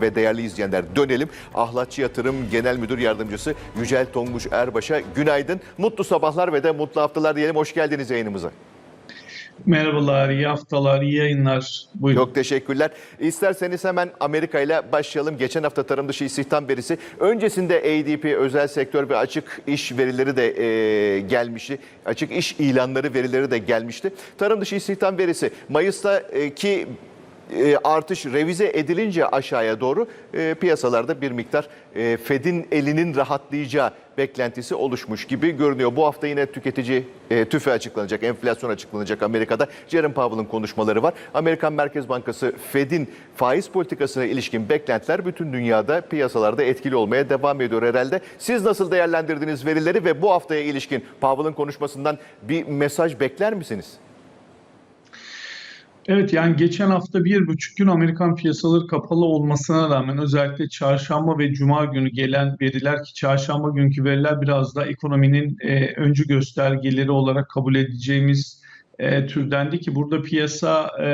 ve değerli izleyenler dönelim. Ahlatçı Yatırım Genel Müdür Yardımcısı Yücel Tonguç Erbaş'a günaydın. Mutlu sabahlar ve de mutlu haftalar diyelim. Hoş geldiniz yayınımıza. Merhabalar, iyi haftalar, iyi yayınlar. Buyurun. Çok teşekkürler. İsterseniz hemen Amerika ile başlayalım. Geçen hafta tarım dışı istihdam verisi. Öncesinde ADP, özel sektör ve açık iş verileri de e, gelmişti. Açık iş ilanları verileri de gelmişti. Tarım dışı istihdam verisi Mayıs'taki e, artış revize edilince aşağıya doğru e, piyasalarda bir miktar e, Fed'in elinin rahatlayacağı beklentisi oluşmuş gibi görünüyor. Bu hafta yine tüketici e, tüfe açıklanacak, enflasyon açıklanacak Amerika'da. Jerome Powell'ın konuşmaları var. Amerikan Merkez Bankası Fed'in faiz politikasına ilişkin beklentiler bütün dünyada piyasalarda etkili olmaya devam ediyor herhalde. Siz nasıl değerlendirdiniz verileri ve bu haftaya ilişkin Powell'ın konuşmasından bir mesaj bekler misiniz? Evet yani geçen hafta bir buçuk gün Amerikan piyasaları kapalı olmasına rağmen özellikle çarşamba ve cuma günü gelen veriler ki çarşamba günkü veriler biraz da ekonominin e, öncü göstergeleri olarak kabul edeceğimiz e, türdendi ki burada piyasa e,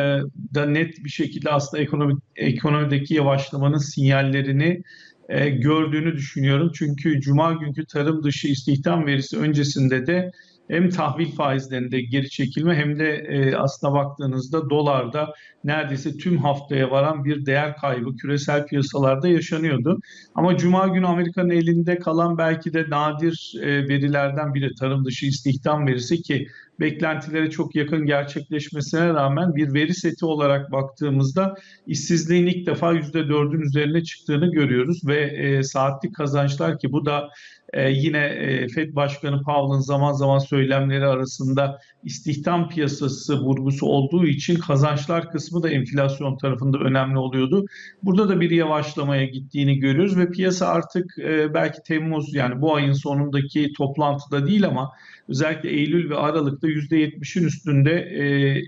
da net bir şekilde aslında ekonomik ekonomideki yavaşlamanın sinyallerini e, gördüğünü düşünüyorum. Çünkü cuma günkü tarım dışı istihdam verisi öncesinde de hem tahvil faizlerinde geri çekilme hem de e, aslına baktığınızda dolarda neredeyse tüm haftaya varan bir değer kaybı küresel piyasalarda yaşanıyordu. Ama Cuma günü Amerika'nın elinde kalan belki de nadir e, verilerden biri tarım dışı istihdam verisi ki beklentilere çok yakın gerçekleşmesine rağmen bir veri seti olarak baktığımızda işsizliğin ilk defa %4'ün üzerine çıktığını görüyoruz ve e, saatlik kazançlar ki bu da ee, yine e, Fed Başkanı Powell'ın zaman zaman söylemleri arasında istihdam piyasası vurgusu olduğu için kazançlar kısmı da enflasyon tarafında önemli oluyordu. Burada da bir yavaşlamaya gittiğini görüyoruz ve piyasa artık e, belki Temmuz yani bu ayın sonundaki toplantıda değil ama özellikle Eylül ve Aralık'ta %70'in üstünde e,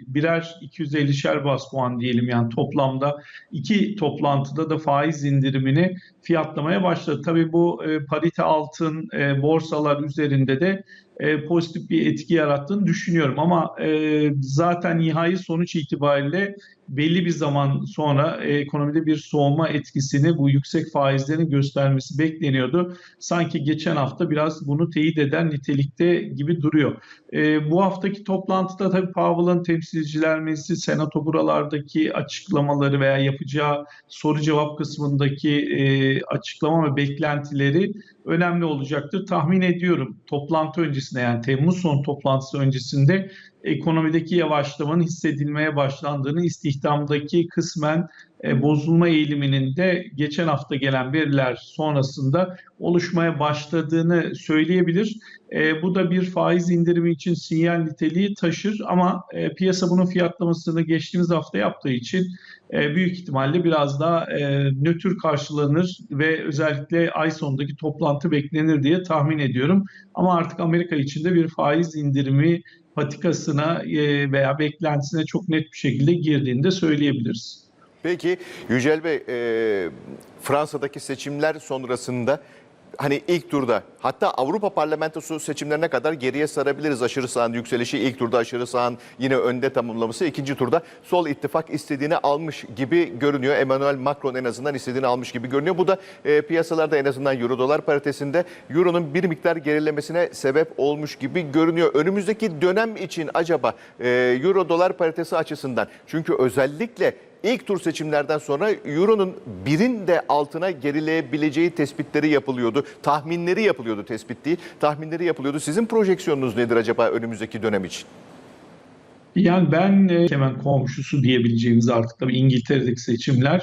birer 250'şer bas puan diyelim yani toplamda iki toplantıda da faiz indirimini fiyatlamaya başladı. Tabii bu e, parite altın e, borsalar üzerinde de e, pozitif bir etki yarattığını düşünüyorum. Ama e, zaten nihai sonuç itibariyle belli bir zaman sonra e, ekonomide bir soğuma etkisini bu yüksek faizlerin göstermesi bekleniyordu. Sanki geçen hafta biraz bunu teyit eden nitelikte gibi duruyor. E, bu haftaki toplantıda tabii Powell'ın temsilciler meclisi senato buralardaki açıklamaları veya yapacağı soru cevap kısmındaki e, açıklama ve beklentileri önemli olacaktır. Tahmin ediyorum toplantı öncesinde yani Temmuz son toplantısı öncesinde ekonomideki yavaşlamanın hissedilmeye başlandığını, istihdamdaki kısmen e, bozulma eğiliminin de geçen hafta gelen veriler sonrasında oluşmaya başladığını söyleyebilir. E, bu da bir faiz indirimi için sinyal niteliği taşır ama e, piyasa bunun fiyatlamasını geçtiğimiz hafta yaptığı için büyük ihtimalle biraz daha nötr karşılanır ve özellikle ay sonundaki toplantı beklenir diye tahmin ediyorum. Ama artık Amerika içinde bir faiz indirimi patikasına veya beklentisine çok net bir şekilde girdiğini de söyleyebiliriz. Peki Yücel Bey, e, Fransa'daki seçimler sonrasında hani ilk turda hatta Avrupa Parlamentosu seçimlerine kadar geriye sarabiliriz aşırı sağın yükselişi. ilk turda aşırı sağın yine önde tamamlaması. ikinci turda sol ittifak istediğini almış gibi görünüyor. Emmanuel Macron en azından istediğini almış gibi görünüyor. Bu da e, piyasalarda en azından euro dolar paritesinde euronun bir miktar gerilemesine sebep olmuş gibi görünüyor. Önümüzdeki dönem için acaba e, euro dolar paritesi açısından çünkü özellikle İlk tur seçimlerden sonra Euro'nun birin de altına gerileyebileceği tespitleri yapılıyordu. Tahminleri yapılıyordu tespit değil. Tahminleri yapılıyordu. Sizin projeksiyonunuz nedir acaba önümüzdeki dönem için? Yani ben e, hemen komşusu diyebileceğimiz artık tabii İngiltere'deki seçimler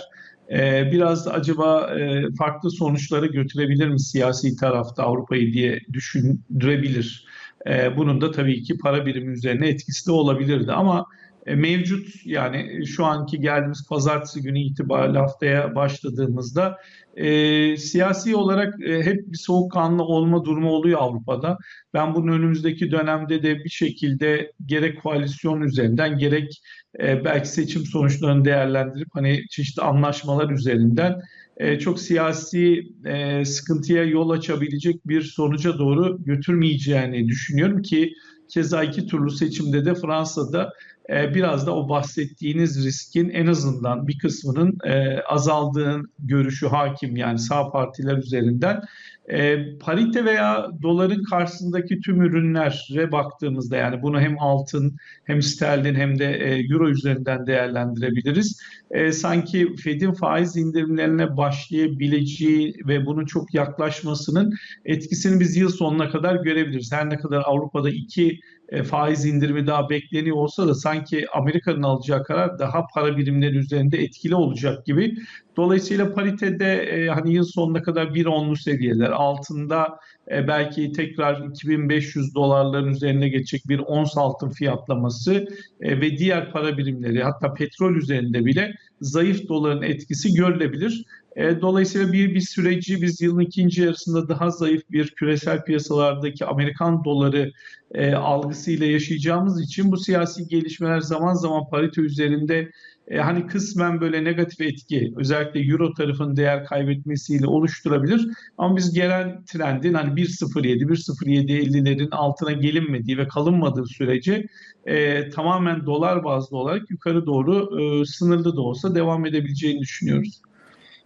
e, biraz acaba e, farklı sonuçlara götürebilir mi siyasi tarafta Avrupa'yı diye düşündürebilir. Bunun da tabii ki para birimi üzerine etkisi de olabilirdi ama mevcut yani şu anki geldiğimiz pazartesi günü itibariyle haftaya başladığımızda e, siyasi olarak e, hep bir soğukkanlı olma durumu oluyor Avrupa'da. Ben bunun önümüzdeki dönemde de bir şekilde gerek koalisyon üzerinden gerek e, belki seçim sonuçlarını değerlendirip hani çeşitli anlaşmalar üzerinden e, çok siyasi e, sıkıntıya yol açabilecek bir sonuca doğru götürmeyeceğini düşünüyorum ki keza iki turlu seçimde de Fransa'da e, biraz da o bahsettiğiniz riskin en azından bir kısmının e, azaldığı görüşü hakim yani sağ partiler üzerinden. E, parite veya doların karşısındaki tüm ürünlere baktığımızda yani bunu hem altın hem sterlin hem de e, euro üzerinden değerlendirebiliriz. E, sanki Fed'in faiz indirimlerine başlayabileceği ve bunun çok yaklaşmasının etkisini biz yıl sonuna kadar görebiliriz. Her ne kadar Avrupa'da iki e, faiz indirimi daha bekleniyor olsa da sanki Amerika'nın alacağı karar daha para birimleri üzerinde etkili olacak gibi. Dolayısıyla paritede e, hani yıl sonuna kadar 1.10'lu seviyeler altında e, belki tekrar 2500 dolarların üzerine geçecek bir ons altın fiyatlaması e, ve diğer para birimleri hatta petrol üzerinde bile zayıf doların etkisi görülebilir. E, Dolayısıyla bir bir süreci biz yılın ikinci yarısında daha zayıf bir küresel piyasalardaki Amerikan doları e, algısıyla yaşayacağımız için bu siyasi gelişmeler zaman zaman parite üzerinde e, hani kısmen böyle negatif etki özellikle euro tarafın değer kaybetmesiyle oluşturabilir. Ama biz gelen trendin hani 1.07 1.07.50'lerin altına gelinmediği ve kalınmadığı sürece e, tamamen dolar bazlı olarak yukarı doğru e, sınırlı da olsa devam edebileceğini düşünüyoruz.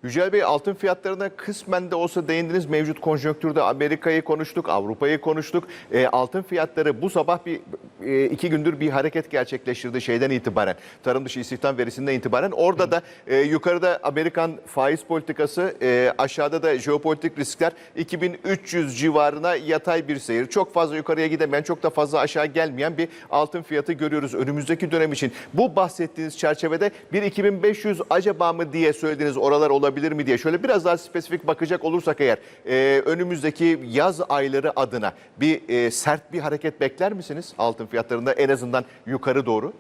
Yücel Bey altın fiyatlarına kısmen de olsa değindiniz. Mevcut konjonktürde Amerika'yı konuştuk, Avrupa'yı konuştuk. E, altın fiyatları bu sabah bir e, iki gündür bir hareket gerçekleştirdi şeyden itibaren. Tarım dışı istihdam verisinden itibaren. Orada da e, yukarıda Amerikan faiz politikası, e, aşağıda da jeopolitik riskler 2300 civarına yatay bir seyir. Çok fazla yukarıya gidemeyen, çok da fazla aşağı gelmeyen bir altın fiyatı görüyoruz önümüzdeki dönem için. Bu bahsettiğiniz çerçevede bir 2500 acaba mı diye söylediğiniz oralar olabilir mi diye şöyle biraz daha spesifik bakacak olursak eğer e, önümüzdeki yaz ayları adına bir e, sert bir hareket bekler misiniz altın fiyatlarında en azından yukarı doğru?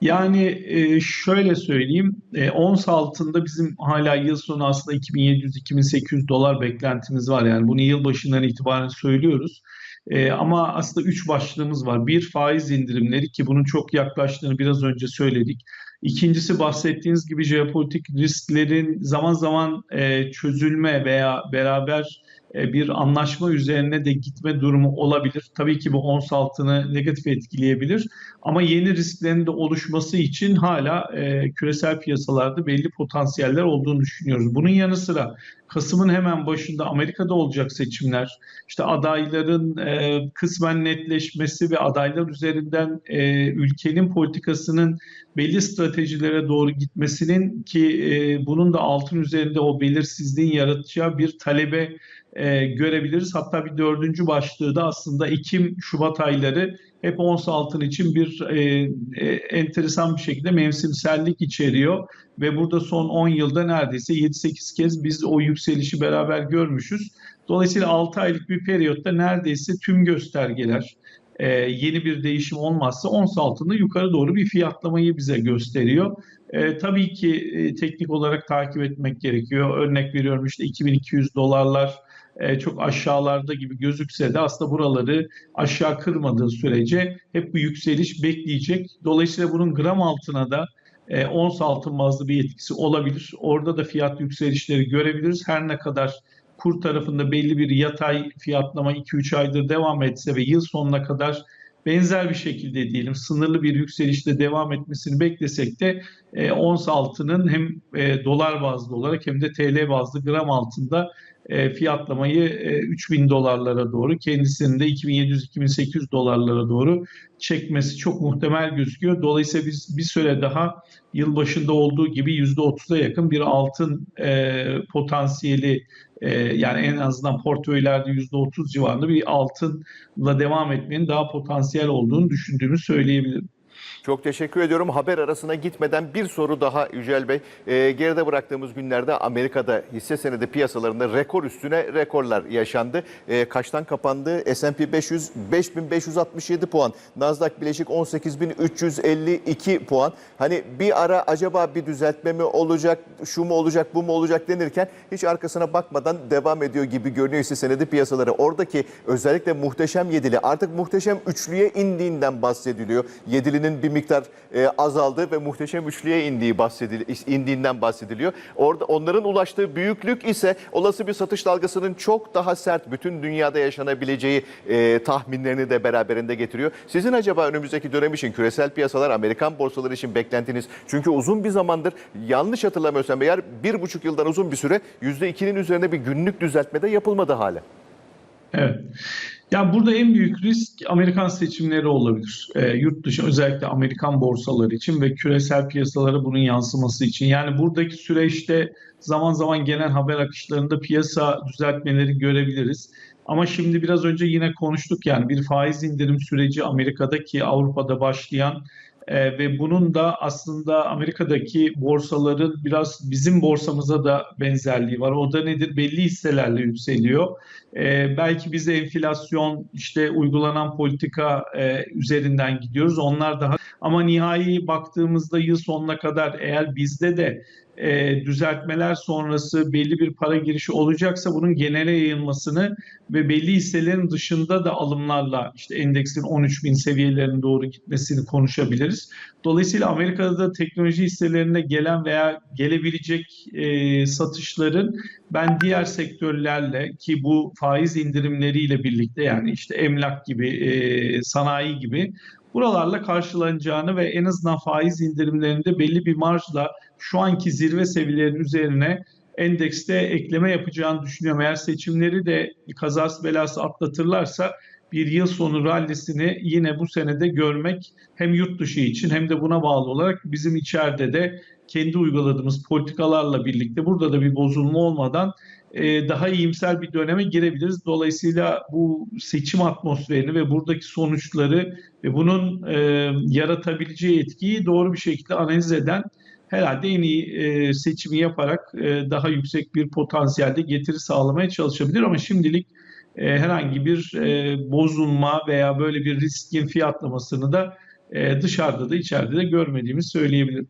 Yani e, şöyle söyleyeyim, e, ons altında bizim hala yıl sonu aslında 2700-2800 dolar beklentimiz var. Yani bunu yılbaşından itibaren söylüyoruz. E, ama aslında üç başlığımız var. Bir faiz indirimleri ki bunun çok yaklaştığını biraz önce söyledik. İkincisi bahsettiğiniz gibi jeopolitik risklerin zaman zaman çözülme veya beraber bir anlaşma üzerine de gitme durumu olabilir. Tabii ki bu ons altını negatif etkileyebilir ama yeni risklerin de oluşması için hala e, küresel piyasalarda belli potansiyeller olduğunu düşünüyoruz. Bunun yanı sıra Kasım'ın hemen başında Amerika'da olacak seçimler, işte adayların e, kısmen netleşmesi ve adaylar üzerinden e, ülkenin politikasının belli stratejilere doğru gitmesinin ki e, bunun da altın üzerinde o belirsizliğin yaratacağı bir talebe e, görebiliriz. Hatta bir dördüncü başlığı da aslında Ekim-Şubat ayları hep ons altın için bir e, e, enteresan bir şekilde mevsimsellik içeriyor ve burada son 10 yılda neredeyse 7-8 kez biz o yükselişi beraber görmüşüz. Dolayısıyla 6 aylık bir periyotta neredeyse tüm göstergeler e, yeni bir değişim olmazsa ons altında yukarı doğru bir fiyatlamayı bize gösteriyor. E, tabii ki e, teknik olarak takip etmek gerekiyor. Örnek veriyorum işte 2200 dolarlar e, çok aşağılarda gibi gözükse de aslında buraları aşağı kırmadığı sürece hep bu yükseliş bekleyecek. Dolayısıyla bunun gram altına da e, ons altın bazlı bir etkisi olabilir. Orada da fiyat yükselişleri görebiliriz. Her ne kadar kur tarafında belli bir yatay fiyatlama 2-3 aydır devam etse ve yıl sonuna kadar benzer bir şekilde diyelim sınırlı bir yükselişte devam etmesini beklesek de e, ons altının hem e, dolar bazlı olarak hem de TL bazlı gram altında e, fiyatlamayı e, 3000 dolarlara doğru kendisinin de 2700-2800 dolarlara doğru çekmesi çok muhtemel gözüküyor. Dolayısıyla biz bir süre daha yılbaşında olduğu gibi %30'a yakın bir altın e, potansiyeli e, yani en azından portföylerde %30 civarında bir altınla devam etmenin daha potansiyel olduğunu düşündüğümü söyleyebilirim. Çok teşekkür ediyorum. Haber arasına gitmeden bir soru daha Yücel Bey. Ee, geride bıraktığımız günlerde Amerika'da hisse senedi piyasalarında rekor üstüne rekorlar yaşandı. Ee, kaçtan kapandı? S&P 500 5567 puan. Nasdaq Bileşik 18352 puan. Hani bir ara acaba bir düzeltme mi olacak, şu mu olacak, bu mu olacak denirken hiç arkasına bakmadan devam ediyor gibi görünüyor hisse senedi piyasaları. Oradaki özellikle muhteşem yedili artık muhteşem üçlüye indiğinden bahsediliyor. Yedilinin bir miktar e, azaldı ve muhteşem üçlüye indiği bahsedil indiğinden bahsediliyor. Orada onların ulaştığı büyüklük ise olası bir satış dalgasının çok daha sert bütün dünyada yaşanabileceği e, tahminlerini de beraberinde getiriyor. Sizin acaba önümüzdeki dönem için küresel piyasalar, Amerikan borsaları için beklentiniz? Çünkü uzun bir zamandır yanlış hatırlamıyorsam eğer bir buçuk yıldan uzun bir süre %2'nin üzerine bir günlük düzeltme de yapılmadı hala. Evet. Ya burada en büyük risk Amerikan seçimleri olabilir. E, yurt dışı özellikle Amerikan borsaları için ve küresel piyasalara bunun yansıması için. Yani buradaki süreçte zaman zaman gelen haber akışlarında piyasa düzeltmeleri görebiliriz. Ama şimdi biraz önce yine konuştuk yani bir faiz indirim süreci Amerika'daki Avrupa'da başlayan e, ve bunun da aslında Amerika'daki borsaların biraz bizim borsamıza da benzerliği var. O da nedir? Belli hisselerle yükseliyor. E, belki biz enflasyon işte uygulanan politika e, üzerinden gidiyoruz. Onlar daha ama nihai baktığımızda yıl sonuna kadar eğer bizde de e, düzeltmeler sonrası belli bir para girişi olacaksa bunun genele yayılmasını ve belli hisselerin dışında da alımlarla işte endeksin 13 bin seviyelerine doğru gitmesini konuşabiliriz. Dolayısıyla Amerika'da da teknoloji hisselerine gelen veya gelebilecek e, satışların ben diğer sektörlerle ki bu faiz indirimleriyle birlikte yani işte emlak gibi, e, sanayi gibi buralarla karşılanacağını ve en azından faiz indirimlerinde belli bir marjla şu anki zirve seviyelerinin üzerine endekste ekleme yapacağını düşünüyorum. Eğer seçimleri de kazası belası atlatırlarsa bir yıl sonu rallisini yine bu senede görmek hem yurt dışı için hem de buna bağlı olarak bizim içeride de kendi uyguladığımız politikalarla birlikte burada da bir bozulma olmadan e, daha iyimser bir döneme girebiliriz. Dolayısıyla bu seçim atmosferini ve buradaki sonuçları ve bunun e, yaratabileceği etkiyi doğru bir şekilde analiz eden herhalde en iyi e, seçimi yaparak e, daha yüksek bir potansiyelde getiri sağlamaya çalışabilir ama şimdilik e, herhangi bir e, bozulma veya böyle bir riskin fiyatlamasını da e, dışarıda da içeride de görmediğimi söyleyebilirim.